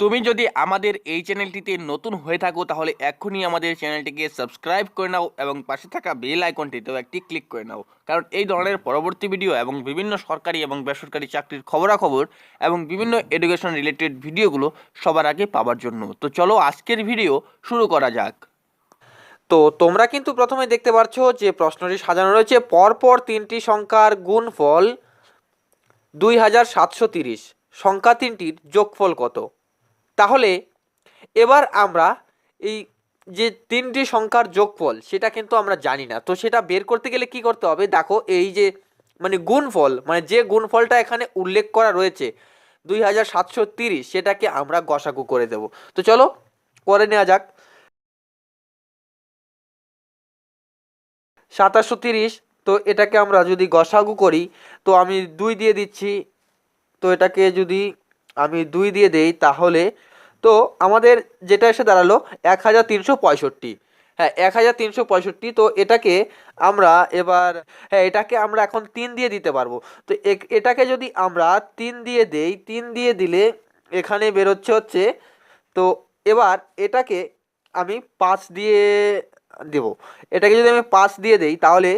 তুমি যদি আমাদের এই চ্যানেলটিতে নতুন হয়ে থাকো, তাহলে এক্ষুনি আমাদের চ্যানেলটিকে সাবস্ক্রাইব করে নাও এবং পাশে থাকা বেল আইকনটিতেও একটি ক্লিক করে নাও। কারণ এই ধরনের পরবর্তী ভিডিও এবং বিভিন্ন সরকারি এবং বেসরকারি চাকরির খবরাখবর এবং বিভিন্ন এডুকেশন রিলেটেড ভিডিওগুলো সবার আগে পাওয়ার জন্য। তো চলো আজকের ভিডিও শুরু করা যাক। তো তোমরা কিন্তু প্রথমে দেখতে পাচ্ছ যে প্রশ্নটি সাজানো রয়েছে, পরপর তিনটি সংখ্যার গুণফল দুই হাজার সাতশো তিরিশ। সংখ্যা তিনটির যোগফল কত? তাহলে এবার আমরা এই যে তিনটি সংখ্যার যোগফল, সেটা কিন্তু আমরা জানি না। তো সেটা বের করতে গেলে কি করতে হবে? দেখো, এই যে মানে গুণফল মানে যে গুণফলটা এখানে উল্লেখ করা রয়েছে, দুই হাজার সাতশো তিরিশ, সেটাকে আমরা গসাগু করে দেব। তো চলো করে নেওয়া যাক। সাতাশশো তিরিশ, তো এটাকে আমরা যদি গসাগু করি, তো আমি দুই দিয়ে দিচ্ছি, তো এটাকে যদি আমি দুই দিয়ে দেই তাহলে, তো আমাদের যেটা এসে দাঁড়াল এক হাজার তিনশো পঁয়ষট্টি। হ্যাঁ এক হাজার তিনশো পঁয়ষট্টি, তো এটাকে আমরা এবার হ্যাঁ এটাকে আমরা এখন তিন দিয়ে দিতে পারব। তো এটাকে যদি আমরা তিন দিয়ে দেই, তিন দিয়ে দিলে এখানে বেরোচ্ছে হচ্ছে, তো এবার এটাকে আমি পাঁচ দিয়ে দেব। এটাকে যদি আমি পাঁচ দিয়ে দেই, তাহলে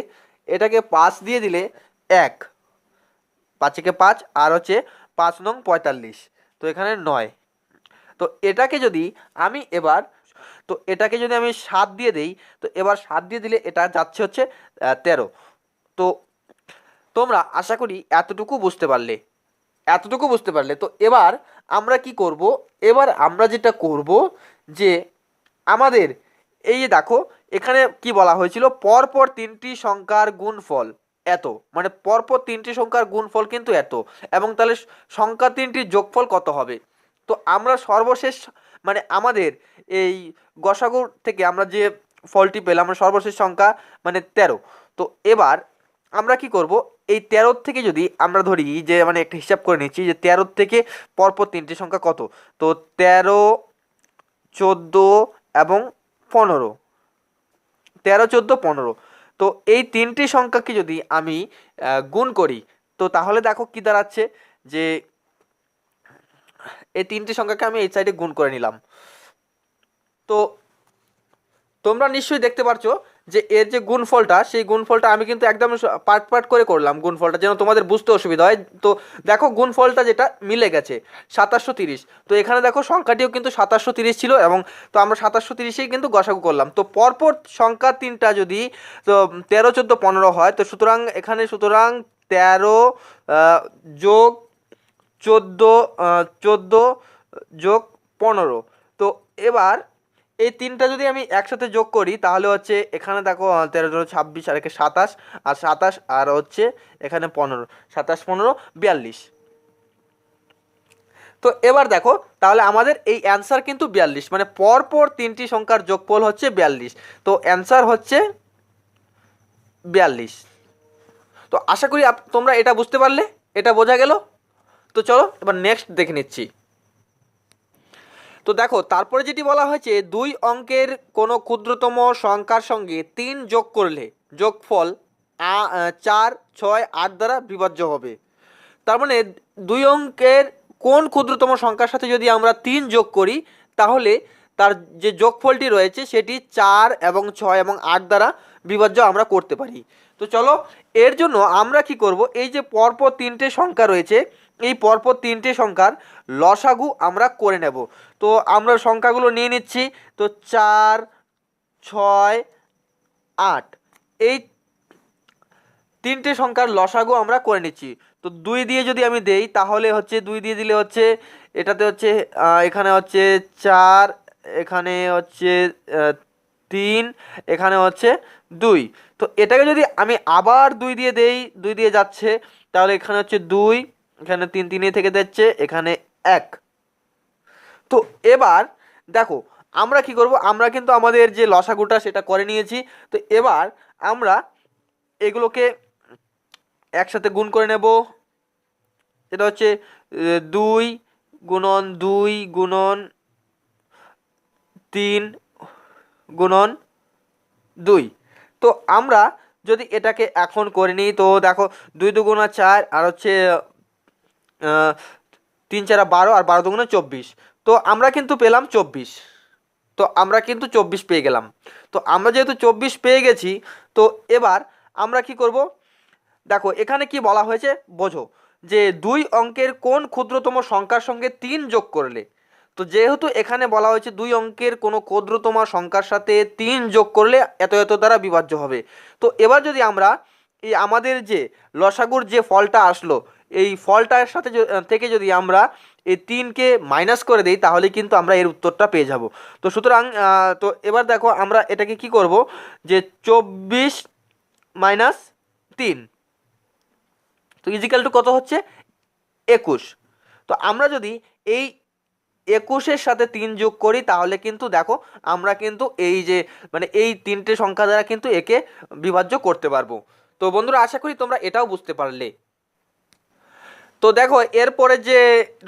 এটাকে পাঁচ দিয়ে দিলে এক, পাঁচেকে পাঁচ, আর হচ্ছে পাঁচ নং পঁয়তাল্লিশ। তো এখানে নয়। তো এটাকে যদি আমি এবার, তো এটাকে যদি আমি সাত দিয়ে দেই, তো এবার সাত দিয়ে দিলে এটা যাচ্ছে হচ্ছে তেরো। তো তোমরা আশা করি এতটুকু বুঝতে পারলে। এতটুকু বুঝতে পারলে। তো এবার আমরা কি করব? এবার আমরা যেটা করব যে আমাদের, এই যে দেখো, এখানে কি বলা হয়েছিল? পরপর তিনটি সংখ্যার গুণফল। এত। মানে পরপর তিনটি সংখ্যার গুণফল কিন্তু এত। এবং তাহলে সংখ্যা তিনটির যোগফল কত হবে? তো আমরা সর্বশেষ মানে আমাদের এই গসাগুর থেকে আমরা যে ফলটি পেলাম, আমরা সর্বশেষ সংখ্যা মানে তেরো। তো এবার আমরা কি করব? এই তেরোর থেকে যদি আমরা ধরি যে মানে একটা হিসাব করে নিচ্ছি যে তেরোর থেকে পরপর তিনটি সংখ্যা কত? তো তেরো, চোদ্দ এবং পনেরো। তেরো, চোদ্দ, পনেরো। তো এই তিনটি সংখ্যাকে যদি আমি গুণ করি, তো তাহলে দেখো কি দাঁড়াচ্ছে যে, এই তিনটি সংখ্যাকে আমি এই সাইডে গুণ করে নিলাম। তো তোমরা নিশ্চয়ই দেখতে পারছ যে এর যে গুণফলটা, সেই গুণফলটা আমি কিন্তু একদম পার্ট পার্ট করে করলাম গুণফলটা, যেন তোমাদের বুঝতে অসুবিধা হয়। তো দেখো গুণফলটা যেটা মিলে গেছে, সাতাশশো তিরিশ। তো এখানে দেখো সংখ্যাটিও কিন্তু সাতাশশো তিরিশ ছিল এবং তো আমরা সাতাশশো তিরিশেই কিন্তু গসাগু করলাম। তো পরপর সংখ্যা তিনটা যদি, তো তেরো, চোদ্দ, পনেরো হয়, তো সুতরাং এখানে সুতরাং তেরো যোগ চোদ্দ চোদ্দ, যোগ পনেরো। তো এবার এই তিনটা যদি আমি একসাথে যোগ করি, তাহলে হচ্ছে এখানে দেখো তেরো তেরো ছাব্বিশ, আর একে সাতাশ, আর সাতাশ, আর হচ্ছে এখানে পনেরো, সাতাশ পনেরো, বিয়াল্লিশ। তো এবার দেখো, তাহলে আমাদের এই অ্যান্সার কিন্তু বিয়াল্লিশ মানে পরপর তিনটি সংখ্যার যোগফল হচ্ছে বিয়াল্লিশ। তো অ্যান্সার হচ্ছে বিয়াল্লিশ। তো আশা করি তোমরা এটা বুঝতে পারলে, এটা বোঝা গেল। তো চলো, এবার নেক্সট দেখে নিচ্ছি। তো দেখো, তারপরে যেটি বলা হয়েছে, দুই অঙ্কের কোনো ক্ষুদ্রতম সংখ্যার সঙ্গে তিন যোগ করলে যোগফল চার, ছয়, আট দ্বারা বিভাজ্য হবে। তার মানে দুই অঙ্কের কোন ক্ষুদ্রতম সংখ্যার সাথে যদি আমরা তিন যোগ করি, তাহলে তার যে যোগফলটি রয়েছে, সেটি চার এবং ছয় এবং আট দ্বারা বিভাজ্য আমরা করতে পারি। তো চলো, এর জন্য আমরা কি করব, এই যে পরপর তিনটে সংখ্যা রয়েছে এই পরপর তিনটে সংখ্যার লসাগু আমরা করে নেব। তো আমরা সংখ্যাগুলো নিয়ে নিচ্ছি। তো চার, ছয়, আট। এই তিনটে সংখ্যার লসাগু আমরা করে নিচ্ছি। তো দুই দিয়ে যদি আমি দেই, তাহলে হচ্ছে দুই দিয়ে দিলে হচ্ছে এটাতে হচ্ছে এখানে হচ্ছে চার, এখানে হচ্ছে তিন, এখানে হচ্ছে দুই। তো এটাকে যদি আমি আবার দুই দিয়ে দেই, দুই দিয়ে যাচ্ছে, তাহলে এখানে হচ্ছে দুই এখানে তিন তিনে থেকে যাচ্ছে, এখানে এক। তো এবার দেখো, আমরা কি করব? আমরা কিন্তু আমাদের যে লসাগুটা সেটা করে নিয়েছি। তো এবার আমরা এগুলোকে একসাথে গুণ করে নেব। এটা হচ্ছে দুই গুণন দুই গুণন তিন গুণন দুই। তো আমরা যদি এটাকে এখন করে নিই, তো দেখো, দুই দুগুণা চার আর হচ্ছে তিন চারা বারো আর বারো দুগুণে চব্বিশ। তো আমরা কিন্তু পেলাম চব্বিশ। তো আমরা কিন্তু চব্বিশ পেয়ে গেলাম। তো আমরা যেহেতু চব্বিশ পেয়ে গেছি, তো এবার আমরা কি করব? দেখো, এখানে কি বলা হয়েছে? বোঝো যে দুই অঙ্কের কোন ক্ষুদ্রতম সংখ্যার সঙ্গে তিন যোগ করলে, তো যেহেতু এখানে বলা হয়েছে দুই অঙ্কের কোনো ক্ষুদ্রতম সংখ্যার সাথে তিন যোগ করলে এত এত দ্বারা বিভাজ্য হবে। তো এবার যদি আমরা এই আমাদের যে লসাগুর যে ফলটা আসলো এই ফলটার সাথে থেকে যদি আমরা এই তিনকে মাইনাস করে দিই, তাহলে কিন্তু আমরা এর উত্তরটা পেয়ে যাব। তো সুতরাং তো এবার দেখো আমরা এটাকে কি করব? যে চব্বিশ মাইনাস তিন। তো ইজিক্যাল টু কত হচ্ছে? একুশ। তো আমরা যদি এই একুশের সাথে তিন যোগ করি, তাহলে কিন্তু দেখো আমরা কিন্তু এই যে মানে এই তিনটে সংখ্যা দ্বারা কিন্তু একে বিভাজ্য করতে পারব। তো বন্ধুরা, আশা করি তোমরা এটাও বুঝতে পারলে। তো দেখো, এরপরে যে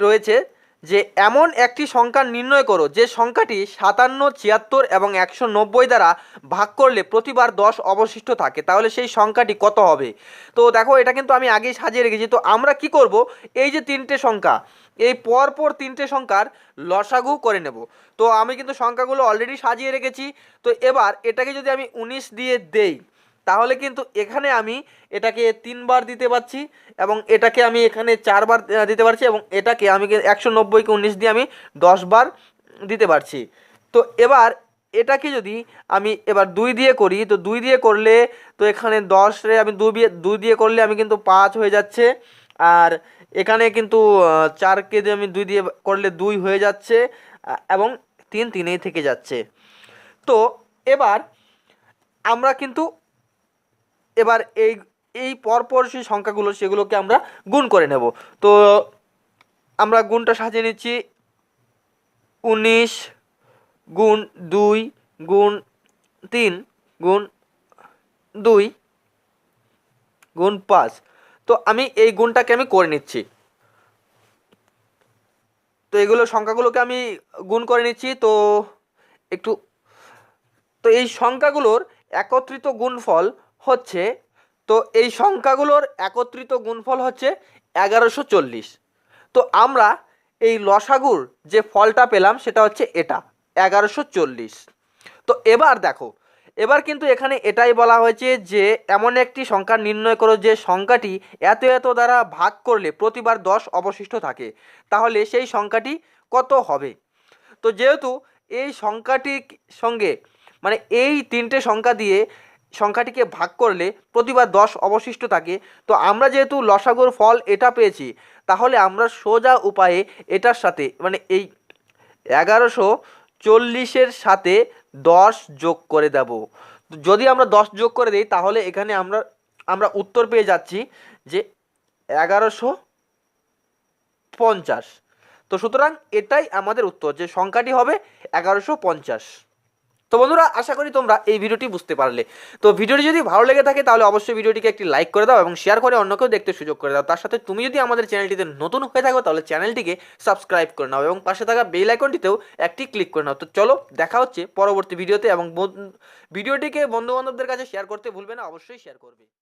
রয়েছে যে এমন একটি সংখ্যা নির্ণয় করো, যে সংখ্যাটি সাতান্ন, ছিয়াত্তর এবং একশো নব্বই দ্বারা ভাগ করলে প্রতিবার দশ অবশিষ্ট থাকে, তাহলে সেই সংখ্যাটি কত হবে? তো দেখো, এটা কিন্তু আমি আগেই সাজিয়ে রেখেছি। তো আমরা কি করব? এই যে তিনটে সংখ্যা, এই পরপর তিনটে সংখ্যার লসাগু করে নেব। তো আমি কিন্তু সংখ্যাগুলো অলরেডি সাজিয়ে রেখেছি। তো এবার এটাকে যদি আমি উনিশ দিয়ে দেই তাহলে কিন্তু এখানে আমি এটাকে তিনবার দিতে পারছি এবং এটাকে আমি এখানে চারবার দিতে পারছি এবং এটাকে আমি একশো নব্বইকে উনিশ দিয়ে আমি দশবার দিতে পারছি। তো এবার এটাকে যদি আমি এবার দুই দিয়ে করি, তো দুই দিয়ে করলে তো এখানে দশে আমি দুই দুই দিয়ে করলে আমি কিন্তু পাঁচ হয়ে যাচ্ছে। আর এখানে কিন্তু চারকে দিয়ে আমি দুই দিয়ে করলে দুই হয়ে যাচ্ছে এবং তিন তিনেই থেকে যাচ্ছে। তো এবার আমরা কিন্তু এবার এই এই পরপর সেই সংখ্যাগুলো, সেগুলোকে আমরা গুণ করে নেব। তো আমরা গুণটা সাজিয়ে নিচ্ছি। উনিশ গুণ দুই গুণ তিন গুণ দুই গুণ পাঁচ। তো আমি এই গুণটাকে আমি করে নিচ্ছি। তো এগুলো সংখ্যাগুলোকে আমি গুণ করে নিচ্ছি। তো একটু, তো এই সংখ্যাগুলোর একত্রিত গুণফল হচ্ছে, তো এই সংখ্যাগুলোর একত্রিত গুণফল হচ্ছে এগারোশো চল্লিশ। তো আমরা এই লসাগুর যে ফলটা পেলাম সেটা হচ্ছে এটা, এগারোশো চল্লিশ। তো এবার দেখো, এবার কিন্তু এখানে এটাই বলা হয়েছে যে এমন একটি সংখ্যা নির্ণয় করো যে সংখ্যাটি এত এত দ্বারা ভাগ করলে প্রতিবার দশ অবশিষ্ট থাকে। তাহলে সেই সংখ্যাটি কত হবে? তো যেহেতু এই সংখ্যাটির সঙ্গে মানে এই তিনটে সংখ্যা দিয়ে সংখ্যাটিকে ভাগ করলে প্রতিবার দশ অবশিষ্ট থাকে। তো আমরা যেহেতু লসাগুর ফল এটা পেয়েছি, তাহলে আমরা সোজা উপায়ে এটার সাথে মানে এই এগারোশো চল্লিশের সাথে দশ যোগ করে দেব। যদি আমরা দশ যোগ করে দিই, তাহলে এখানে আমরা আমরা উত্তর পেয়ে যাচ্ছি যে এগারোশো পঞ্চাশ। তো সুতরাং এটাই আমাদের উত্তর, যে সংখ্যাটি হবে এগারোশো পঞ্চাশ। তো বন্ধুরা, আশা করি তোমরা এই ভিডিওটি বুঝতে পারলে। তো ভিডিওটি যদি ভালো লেগে থাকে, তাহলে অবশ্যই ভিডিওটিকে একটি লাইক করে দাও এবং শেয়ার করে অন্যকেও দেখতে সুযোগ করে দাও। তার সাথে তুমি যদি আমাদের চ্যানেলটিতে নতুন হয়ে থাকো, তাহলে চ্যানেলটিকে সাবস্ক্রাইব করে নাও এবং পাশে থাকা বেল আইকনটিতেও একটি ক্লিক করে নাও। তো চলো, দেখা হচ্ছে পরবর্তী ভিডিওতে এবং ভিডিওটিকে বন্ধু বান্ধবদের কাছে শেয়ার করতে ভুলবে না, অবশ্যই শেয়ার করবে।